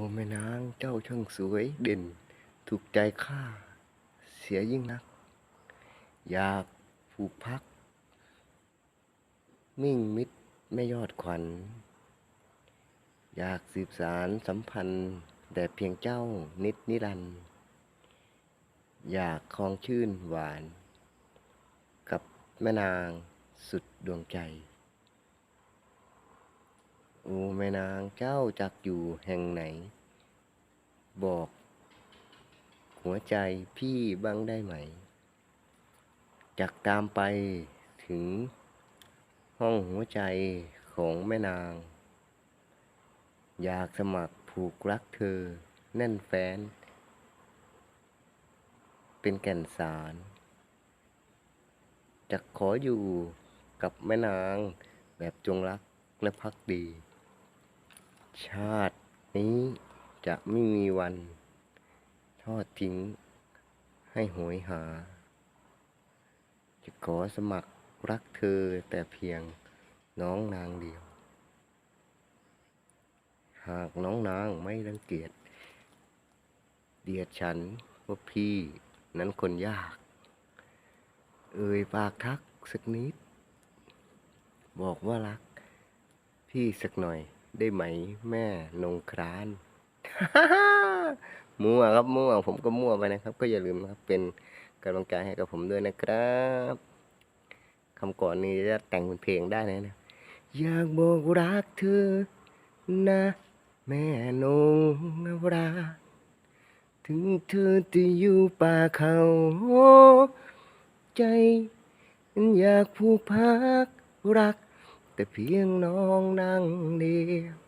อ้แม่นางเจ้าช่างสวยเด่น ถูกใจข้าเสียยิ่งนัก อยากผูกพัก มิ่งมิตรแม่ยอดขวัญ อยากสืบสารสัมพันธ์แต่เพียงเจ้านิดนิรันดร์อยากคลองชื่นหวาน กับแม่นางสุดดวงใจ โอ้แม่นางเจ้าจักอยู่แห่งไหน บอก หัวใจพี่บ้างได้ไหม จักตามไปถึง ห้องหัวใจของแม่นาง อยากสมัครผูกรักเธอแน่นแฟน เป็นแก่นสารจะขออยู่กับแม่นางแบบจงรักและพักดี ชาตินี้จะไม่มีวัน ทอดทิ้ง ให้โหยหา จะขอสมัครรักเธอแต่เพียงน้องนางเดียว หากน้องนางไม่รังเกียจเดียดฉันว่าพี่นั้นคนยาก เอ่ยปากทักสักนิด บอกว่ารัก พี่สักหน่อย ได้ไหมแม่นงคราน มั่วครับมั่วผมก็มั่วไปนะครับ ก็อย่าลืมนะครับเป็นกำลังใจให้กับผมด้วยนะครับคำก่อนนี้จะแต่งเป็นเพลงได้นะนี่ยอยากบอกรักเธอนะ แม่นงราถึงเธอจะอยู่ป่าเขา ใจ อยากผูกพักรัก แต่เพียงน้องนั่งเดียว